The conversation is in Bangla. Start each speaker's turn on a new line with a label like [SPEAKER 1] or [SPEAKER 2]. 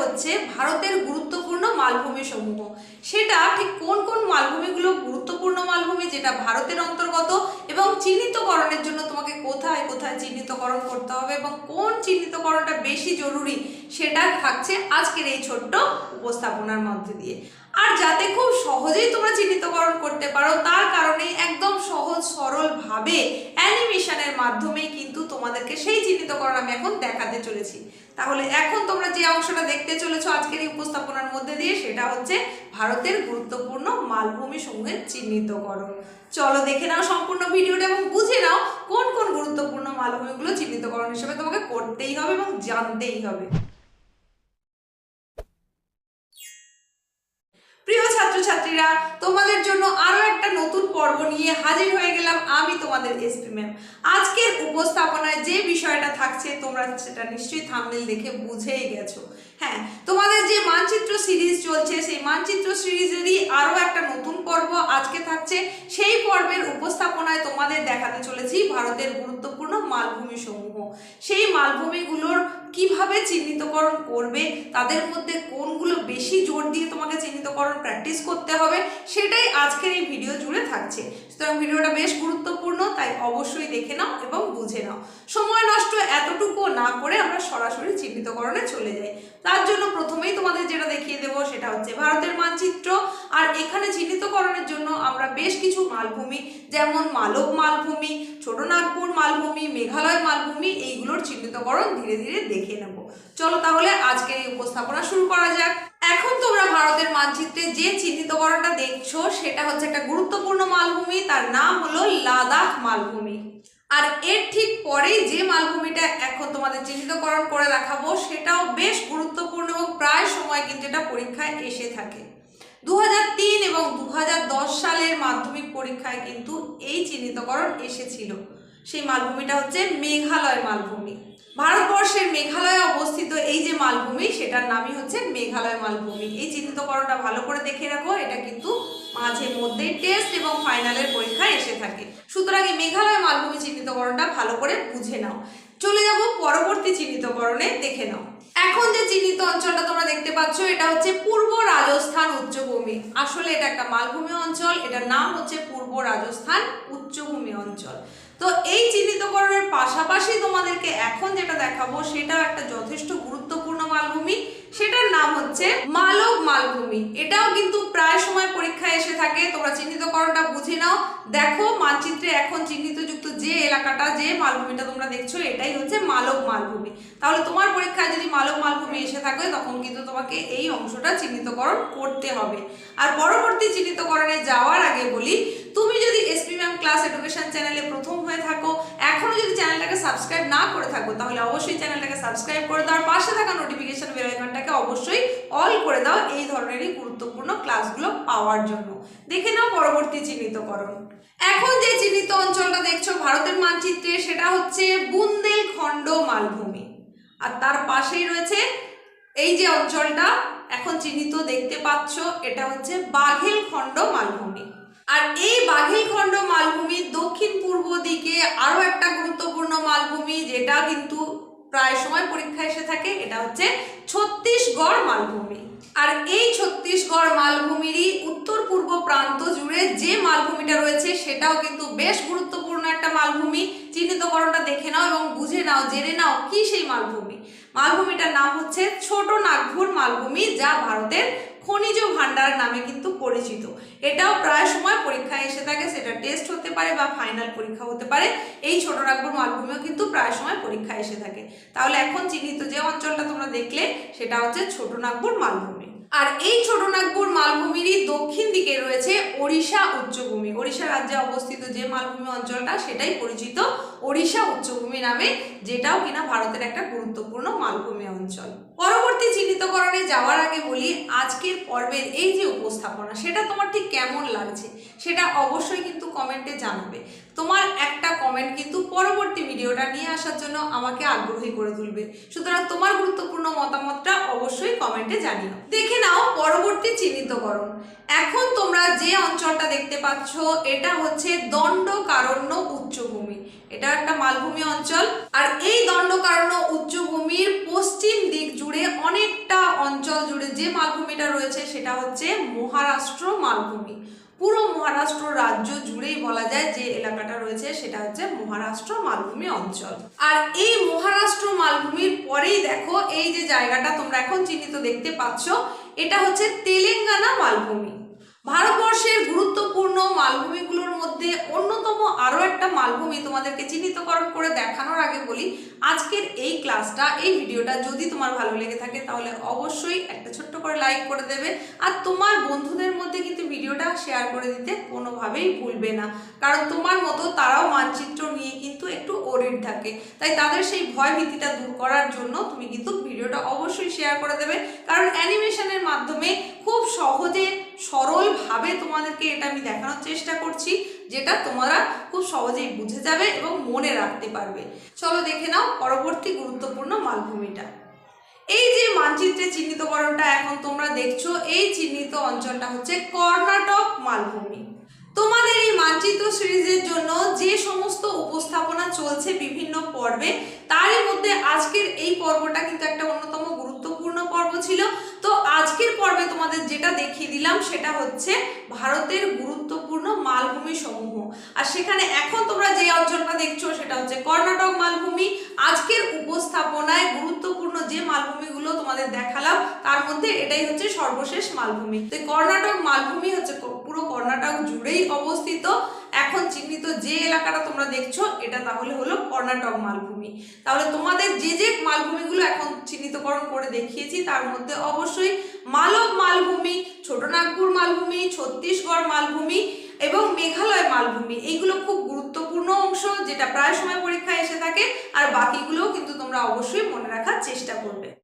[SPEAKER 1] হচ্ছে ভারতের গুরুত্বপূর্ণ মালভূমি সমূহ। সেটা ঠিক কোন কোন মালভূমিগুলো গুরুত্বপূর্ণ মালভূমি যেটা ভারতের অন্তর্গত এবং চিহ্নিতকরণের জন্য তোমাকে কোথায় কোথায় চিহ্নিতকরণ করতে হবে এবং কোন চিহ্নিতকরণটা বেশি জরুরি সেটা থাকছে আজকের এই ছোট্ট উপস্থাপনার মধ্যে দিয়ে। আর যাতে খুব সহজেই তোমরা চিহ্নিতকরণ করতে পারো, তার কারণে একদম সহজ, সরলভাবে অ্যানিমেশনের মাধ্যমেই কিন্তু তোমাদেরকে সেই চিহ্নিতকরণ আমি এখন দেখাতে চলেছি। তাহলে এখন তোমরা যে অংশটা দেখতে চলেছো আজকের এই উপস্থাপনার মধ্যে দিয়ে, সেটা হচ্ছে ভারতের গুরুত্বপূর্ণ মালভূমি সমূহের চিহ্নিতকরণ। চলো দেখে নাও সম্পূর্ণ ভিডিওটা এবং বুঝে নাও কোন কোন গুরুত্বপূর্ণ মালভূমিগুলো চিহ্নিতকরণ হিসেবে তোমাকে করতেই হবে এবং জানতেই হবে। প্রিয় ছাত্রছাত্রীরা, তোমাদের জন্য আরও একটা নতুন পর্ব নিয়ে হাজির হয়ে গেলাম আমি তোমাদের এসপি ম্যাম আজকের উপস্থাপনায় যে বিষয়টা থাকছে, তোমরা সেটা নিশ্চয়ই থামনেল দেখে বুঝেই গেছো। হ্যাঁ তোমাদের যে মানচিত্র সিরিজ চলছে, সেই মানচিত্র সিরিজেরই আরও একটা নতুন পর্ব আজকে থাকছে। সেই পর্বের উপস্থাপনায় তোমাদের দেখাতে চলেছি ভারতের গুরুত্বপূর্ণ মালভূমি সমূহ। সেই মালভূমিগুলোর কীভাবে চিহ্নিতকরণ করবে? তাদের মধ্যে কোনগুলো বেশি জোর দিয়ে তোমাকে চিহ্নিতকরণ প্র্যাকটিস করতে হবে? সেটাই আজকের এই ভিডিও জুড়ে থাকছে। সুতরাং ভিডিওটা বেশ গুরুত্বপূর্ণ, তাই অবশ্যই দেখে নাও এবং বুঝে নাও। সময় নষ্ট এতটুকু না করে আমরা সরাসরি চিহ্নিতকরণে চলে যাই। তার জন্য প্রথমেই তোমাদের যেটা দেখিয়ে দেবো, সেটা হচ্ছে ভারতের মানচিত্র। আর এখানে চিহ্নিতকরণের জন্য আমরা বেশ কিছু মালভূমি, যেমন মালব মালভূমি, ছোট নাগপুর মালভূমি, মেঘালয় মালভূমি, এইগুলোর চিহ্নিতকরণ ধীরে ধীরে দেখে নেব। চলো তাহলে আজকের এই উপস্থাপনা শুরু করা যাক। এখন তোমরা ভারতের মানচিত্রে যে চিহ্নিত চিহ্নিতকরণটা দেখছ, সেটা হচ্ছে একটা গুরুত্বপূর্ণ মালভূমি, তার নাম হলো লাদাখ মালভূমি। আর এর ঠিক পরেই যে মালভূমিটা এখন তোমাদের চিহ্নিতকরণ করে দেখাবো, সেটাও বেশ গুরুত্বপূর্ণ এবং প্রায় সময় কিন্তু এটা পরীক্ষায় এসে থাকে। দু হাজার তিন এবং দু হাজার দশ সালের মাধ্যমিক পরীক্ষায় কিন্তু এই চিহ্নিতকরণ এসেছিল। সেই মালভূমিটা হচ্ছে মেঘালয় মালভূমি। ভারতবর্ষের মেঘালয়ে অবস্থিত এই যে মালভূমি, সেটার নামই হচ্ছে মেঘালয় মালভূমি। এই চিহ্নিতকরণটা ভালো করে দেখে রাখো, এটা কিন্তু মাঝে মধ্যেই টেস্ট এবং ফাইনালের পরীক্ষায় এসে থাকে। সুতরাং এই মেঘালয় মালভূমি চিহ্নিতকরণটা ভালো করে বুঝে নাও। চলে যাব পরবর্তী চিহ্নিতকরণে, দেখে নাও। এখন যে চিহ্নিত অঞ্চলটা তোমরা দেখতে পাচ্ছ, এটা হচ্ছে পূর্ব রাজস্থান উচ্চভূমি। আসলে এটা একটা মালভূমি অঞ্চল, এটার নাম হচ্ছে পূর্ব রাজস্থান উচ্চভূমি অঞ্চল। তো এই চিহ্নিতকরণের পাশাপাশি তোমাদেরকে এখন যেটা দেখাবো সেটা একটা যথেষ্ট গুরুত্বপূর্ণ মালভূমি সেটার নাম হচ্ছে মালব মালভূমি। এটাও কিন্তু প্রায় সময় পরীক্ষায় এসে থাকে। তোমরা চিহ্নিতকরণটা বুঝে নাও। দেখো, মানচিত্রে এখন চিহ্নিতযুক্ত যে এলাকাটা, যে মালভূমিটা তোমরা দেখছ, এটাই হচ্ছে মালব মালভূমি। তাহলে তোমার পরীক্ষায় যদি মালব মালভূমি এসে থাকে, তখন কিন্তু তোমাকে এই অংশটা চিহ্নিতকরণ করতে হবে। আর পরবর্তী চিহ্নিতকরণে যাওয়ার আগে বলি, তুমি যদি এসপি ম্যাম ক্লাস এডুকেশন চ্যানেলে প্রথম হয়ে থাকো যদি চ্যানেলটাকে সাবস্ক্রাইব না করে থাকো, তাহলে অবশ্যই চ্যানেলটাকে সাবস্ক্রাইব করে দাও আর পাশে থাকা নোটিফিকেশন বেল আইকনটাকে অবশ্যই অল করে দাও এই ধরনেরই গুরুত্বপূর্ণ ক্লাসগুলো পাওয়ার জন্য। দেখে নাও পরবর্তী চিহ্নিতকরণ। এখন যে চিহ্নিত অঞ্চলটা দেখছ ভারতের মানচিত্রে, সেটা হচ্ছে বুন্দেলখণ্ড মালভূমি। আর তার পাশেই রয়েছে এই যে অঞ্চলটা, এখন চিহ্নিত দেখতে পাচ্ছ, এটা হচ্ছে বাঘেলখণ্ড মালভূমি। আর এই বাঘেলখণ্ড মালভূমির দক্ষিণ পূর্ব দিকে আরও একটা গুরুত্বপূর্ণ মালভূমি, যেটা কিন্তু প্রায় সময় পরীক্ষা এসে থাকে, এটা হচ্ছে ছত্তিশগড় মালভূমি। আর এই ছত্তিশগড় মালভূমিরই উত্তর পূর্ব প্রান্ত জুড়ে যে মালভূমিটা রয়েছে, সেটাও কিন্তু বেশ গুরুত্বপূর্ণ একটা মালভূমি। চিহ্নিতকরণটা দেখে নাও এবং বুঝে নাও, জেনে নাও কি সেই মালভূমি। মালভূমিটার নাম হচ্ছে ছোট নাগপুর মালভূমি, যা ভারতের খনিজ ভাণ্ডার নামে কিন্তু পরিচিত। এটাও প্রায় সময় পরীক্ষায় এসে থাকে, সেটা টেস্ট হতে পারে বা ফাইনাল পরীক্ষা হতে পারে। এই ছোট নাগপুর মালভূমিও কিন্তু প্রায় সময় পরীক্ষায় এসে থাকে। তাহলে এখন চিহ্নিত যে অঞ্চলটা তোমরা দেখলে, সেটা হচ্ছে ছোট নাগপুর মালভূমি। আর এই ছোট নাগপুর মালভূমিরই দক্ষিণ দিকে রয়েছে ওড়িশা উচ্চভূমি। ওড়িশা রাজ্যে অবস্থিত যে মালভূমি অঞ্চলটা, সেটাই পরিচিত। ওড়িশা উচ্চভূমি নামে, যেটাও কিনা ভারতের একটা গুরুত্বপূর্ণ মালভূমি অঞ্চল। পরবর্তী চিহ্নিতকরণে যাওয়ার আগে বলি, আজকের পর্বের এই যে উপস্থাপনা, সেটা তোমার ঠিক কেমন লাগছে? সেটা অবশ্যই কিন্তু কমেন্টে জানাবে। তোমার একটা কমেন্ট কিন্তু পরবর্তী ভিডিওটা নিয়ে আসার জন্য আমাকে আগ্রহী করে তুলবে। সুতরাং তোমার গুরুত্বপূর্ণ মতামতটা অবশ্যই কমেন্টে জানিও। দেখে নাও পরবর্তী চিহ্নিতকরণ। এখন তোমরা যে অঞ্চলটা দেখতে পাচ্ছ, এটা হচ্ছে দণ্ডকারণ্য উচ্চভূমি। এটা একটা মালভূমি অঞ্চল। আর এই দণ্ডকারণ্য উচ্চভূমির পশ্চিম দিক জুড়ে অনেকটা অঞ্চল জুড়ে যে মালভূমিটা রয়েছে সেটা হচ্ছে মহারাষ্ট্র মালভূমি। পুরো মহারাষ্ট্র রাজ্য জুড়েই বলা যায় যে এলাকাটা রয়েছে সেটা হচ্ছে মহারাষ্ট্র মালভূমি অঞ্চল। আর এই মহারাষ্ট্র মালভূমির পরেই দেখো এই যে জায়গাটা তোমরা এখন চিহ্নিত দেখতে পাচ্ছ, এটা হচ্ছে তেলেঙ্গানা মালভূমি। ভারতবর্ষের গুরুত্বপূর্ণ মালভূমিগুলোর মধ্যে অন্যতম আরও একটা মালভূমি তোমাদেরকে চিহ্নিতকরণ করে দেখানোর আগে বলি, আজকের এই ক্লাসটা, এই ভিডিওটা যদি তোমার ভালো লেগে থাকে তাহলে অবশ্যই একটা ছোট্ট করে লাইক করে দেবে আর তোমার বন্ধুদের মধ্যে কিন্তু ভিডিওটা শেয়ার করে দিতে কোনোভাবেই ভুলবে না। কারণ তোমার মতো তারাও মানচিত্র নিয়ে কিন্তু একটু ওরিড থাকে। তাই তাদের সেই ভয় ভীতিটা দূর করার জন্য তুমি কিন্তু ভিডিওটা অবশ্যই শেয়ার করে দেবে। কারণ অ্যানিমেশনের মাধ্যমে খুব সহজে সরলভাবে তোমাদেরকে এটা আমি দেখানোর চেষ্টা করছি, যেটা তোমরা খুব সহজেই বুঝে যাবে এবং মনে রাখতে পারবে। চলো দেখে নাও পরবর্তী গুরুত্বপূর্ণ মালভূমিটা। এই যে মানচিত্রে চিহ্নিতকরণটা এখন তোমরা দেখছ, এই চিহ্নিত অঞ্চলটা হচ্ছে কর্ণাটক মালভূমি। তোমাদের এই মানচিত্র সিরিজের জন্য যে সমস্ত উপস্থাপনা চলছে বিভিন্ন পর্বে, তারই মধ্যে আজকের এই পর্বটা কিন্তু একটা অন্যতম পর্ব ছিল। তো আজকের পর্বে তোমাদের যেটা দেখিয়ে দিলাম সেটা হচ্ছে ভারতের গুরুত্বপূর্ণ মালভূমি সমূহ। আর সেখানে এখন তোমরা যে অঞ্চলটা দেখছ সেটা হচ্ছে কর্ণাটক মালভূমি। আজকের উপস্থাপনায় গুরুত্বপূর্ণ যে মালভূমিগুলো তোমাদের দেখালাম, তার মধ্যে এটাই হচ্ছে সর্বশেষ মালভূমি। তো কর্ণাটক মালভূমি হচ্ছে পুরো কর্ণাটক জুড়েই অবস্থিত। এখন চিহ্নিত যে এলাকাটা তোমরা দেখছ, এটা তাহলে হলো কর্ণাটক মালভূমি। তাহলে তোমাদের যে যে মালভূমিগুলো এখন চিহ্নিতকরণ করে দেখিয়েছি, তার মধ্যে অবশ্যই মালব মালভূমি ছোটনাগপুর মালভূমি, ছত্তিশগড় মালভূমি এবং মেঘালয় মালভূমি। এইগুলো খুব গুরুত্বপূর্ণ অংশ যেটা প্রায় সময় পরীক্ষায় এসে থাকে, আর বাকিগুলোও কিন্তু তোমরা অবশ্যই মনে রাখার চেষ্টা করবে।